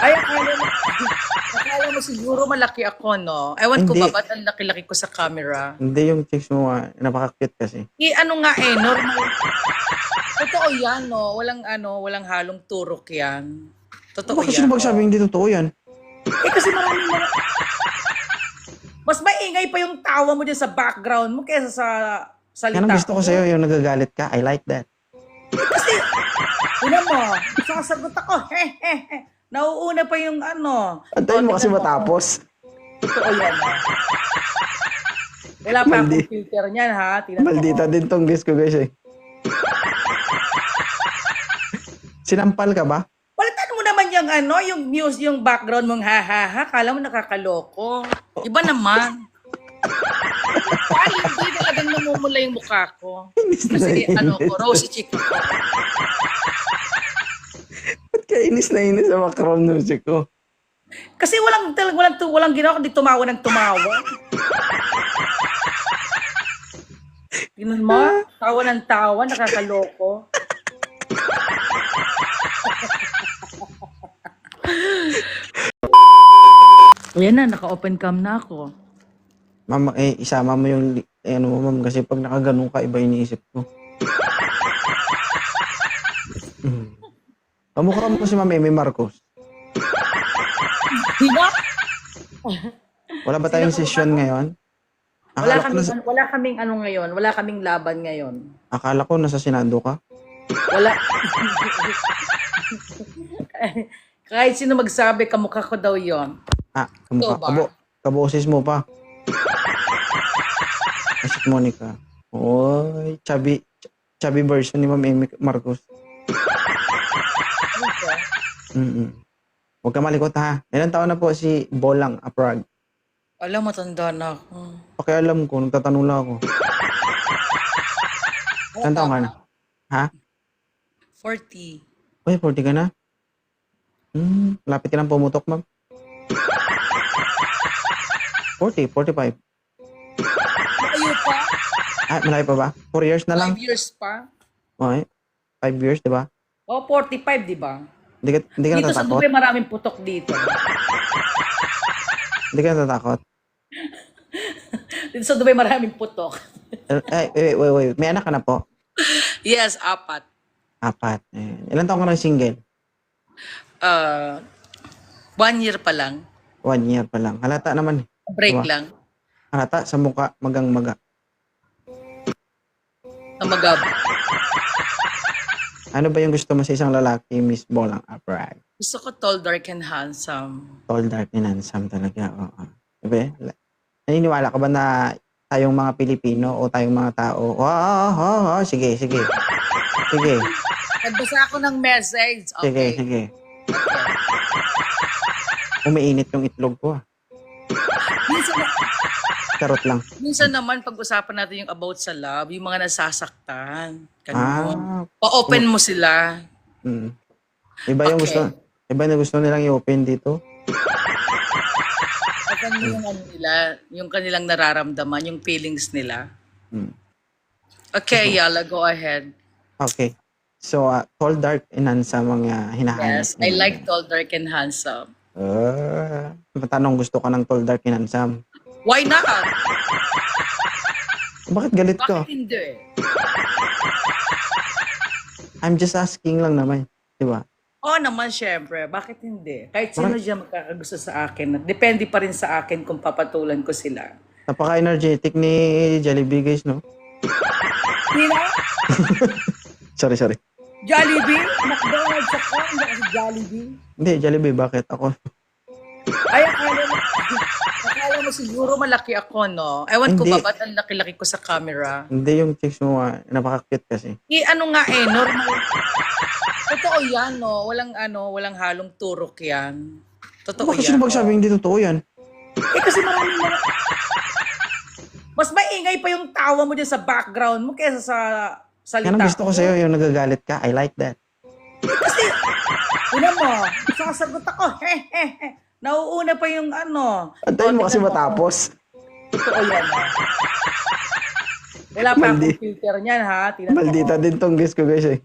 Ay, akala mo, akala mo siguro malaki ako, no? Ewan ko Hindi. ba, ba't ang laki-laki ko sa camera? Hindi yung chicks mo, ah, napaka-cute kasi. I, ano nga eh, normal. Totoo yan, no? Walang ano, walang halong turok yan. Totoo Bakit yan. sino magsabi hindi totoo yan? Eh kasi marami na... Mas maingay pa yung tawa mo dyan sa background mo kaysa sa salita Yan ang gusto ko sa'yo, yung nagagalit ka. I like that. Kasi, una mo, sasagot ako, he, he, he. Nauuna pa yung ano. Antayin mo kasi matapos. Totoo yan, ha? Wala pa Maldi- akong filter niyan, ha? Tingnan mo, Maldita oh. din tong guest ko guys eh. Sinampal ka ba? Palitan mo naman yung ano, yung news, yung background mong ha-ha-ha. Kala mo nakakaloko. Iba naman. Pali, hindi talagang namumula yung mukha ko. Kasi ano ko, rosy chick ako. Ba't ka inis na inis sa background music ko? Kasi walang talagang walang walang ginawa kundi tumawa ng tumawa. Tingnan mo, tawa ng tawa, nakakaloko. Ayan na, naka-open cam na ako. Mama, eh, isama mo yung, eh, ano mo, ma'am, kasi pag nakaganon ka, iba iniisip ko. Mm. Kamukha mo si Ma'am Amy Marcos. Diba? Wala ba tayong session ngayon? Wala Akala ko, kaming, nasa, wala kaming ano ngayon, wala kaming laban ngayon. akala ko nasa Senado ka. Wala. Kahit sino magsabi, kamukha ko daw yon. Ah, kamukha. Ba? Kabo, kaboses mo pa. Asit Monica. Oy, chubby, chubby version ni Ma'am Amy Marcos. Mm Huwag ka malikot ha. Ilan taon na po si Bolang Aprag? Alam, matanda na ako. Pakialam ko, nagtatanong lang ako. Ilan taon ka na? Ha? 40. Uy, 40 ka na? Hmm, lapit ka lang pumutok, ma'am. 40, 45. Ayaw pa? Ah, malayo pa ba? 4 years na lang? 5 years pa? Okay. 5 years, di ba? O, 45, di ba? Hindi ka, hindi ka Dito sa natatakot? Dubai, maraming putok dito. Hindi ka natatakot? Dito sa Dubai, maraming putok. Eh, wait, wait, wait. May anak ka na po? Yes, apat. Apat. Eh, ilan taon ka na single? Uh, one year pa lang. One year pa lang. Halata naman. eh. Break Diba? lang. Halata sa mukha, magang-maga. Na magab. Ano ba yung gusto mo sa isang lalaki, Miss Bolang Aprag? Gusto ko tall, dark, and handsome. Tall, dark, and handsome talaga. Oo. Diba? Naniniwala ka ba na tayong mga Pilipino o tayong mga tao? Oo, oo, oo, oo. Sige, sige. Sige, Nagbasa ako ng message. sige, Okay. sige. Umiinit yung itlog ko. ah. Charot lang. minsan naman, pag-usapan natin yung about sa love, yung mga nasasaktan. Ganun. Ah, Pa-open mo sila. mm. Iba yung Okay. gusto, iba na gusto nilang i-open dito. Pag ano yung ano nila, yung kanilang nararamdaman, yung feelings nila. Mm. Okay, Yala, go ahead. Okay. So, uh, tall, dark, and handsome ang uh, hinahanap. Yes, I like tall, dark, and handsome. Uh, tanong, gusto ka ng tall, dark, and handsome? Why not? Bakit galit ka? Bakit hindi? I'm just asking lang naman. Di ba? Oo naman, syempre. Bakit hindi? Kahit sino dyan magkakagusto sa akin. Depende pa rin sa akin kung papatulan ko sila. Napaka-energetic ni Jollibee, guys, no? Sino? Sorry, sorry. Jollibee? McDonald's ako, hindi kasi Jollibee. Hindi, Jollibee, bakit? Ako. Ay, akala mo, akala mo siguro malaki ako, no? Ewan ko Hindi. ba, ba't ang laki-laki ko sa camera? Hindi yung chicks mo, ah, napaka-cute kasi. I, ano nga eh, normal. Totoo yan, no? Walang ano, walang halong turok yan. Totoo Bakit yan. sino magsabi hindi totoo yan? Eh kasi marami na... Mas maingay pa yung tawa mo dyan sa background mo kaysa sa salita Yan ang gusto ko mo. sa'yo, yung nagagalit ka. I like that. Kasi, una mo, sasagot ako, he, he, he. Nauuna pa yung ano. Antayin mo kasi tingnan matapos. Totoo yan? Wala pa Maldi- akong filter niyan, ha? Tingnan mo, Maldita oh. din tong guest ko, guys, eh.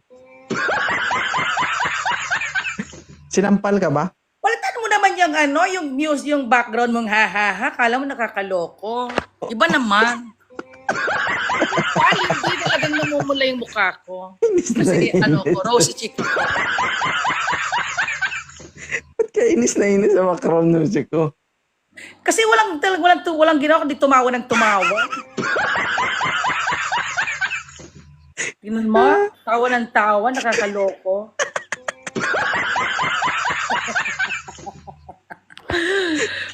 Sinampal ka ba? Palitan naman yung ano, yung news, yung background mong ha ha ha, kala mo nakakaloko. Iba naman. Why hindi talagang namumula yung mukha ko? Kasi ano ko, rosy cheek ko. Ba't ka inis na inis sa background music ko? Kasi walang talagang walang, tu- walang ginawa kundi tumawa ng tumawa. Tingnan mo, tawa ng tawa, nakakaloko.